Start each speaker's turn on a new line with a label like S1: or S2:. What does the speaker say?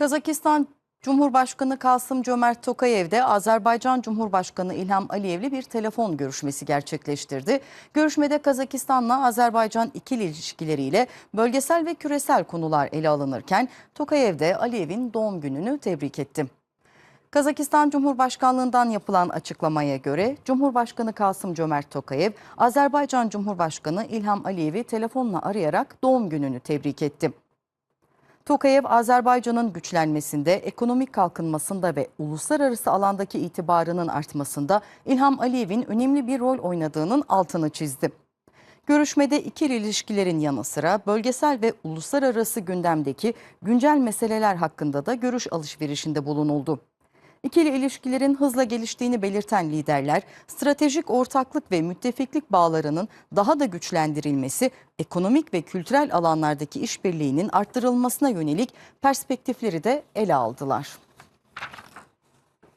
S1: Kazakistan Cumhurbaşkanı Kasım Cömert Tokayev Azerbaycan Cumhurbaşkanı İlham Aliyev'le bir telefon görüşmesi gerçekleştirdi. Görüşmede Kazakistan'la Azerbaycan ikili ilişkileriyle bölgesel ve küresel konular ele alınırken Tokayev de Aliyev'in doğum gününü tebrik etti. Kazakistan Cumhurbaşkanlığından yapılan açıklamaya göre Cumhurbaşkanı Kasım Cömert Tokayev, Azerbaycan Cumhurbaşkanı İlham Aliyev'i telefonla arayarak doğum gününü tebrik etti. Tokayev, Azerbaycan'ın güçlenmesinde, ekonomik kalkınmasında ve uluslararası alandaki itibarının artmasında İlham Aliyev'in önemli bir rol oynadığının altını çizdi. Görüşmede ikili ilişkilerin yanı sıra bölgesel ve uluslararası gündemdeki güncel meseleler hakkında da görüş alışverişinde bulunuldu. İkili ilişkilerin hızla geliştiğini belirten liderler, stratejik ortaklık ve müttefiklik bağlarının daha da güçlendirilmesi, ekonomik ve kültürel alanlardaki işbirliğinin arttırılmasına yönelik perspektifleri de ele aldılar.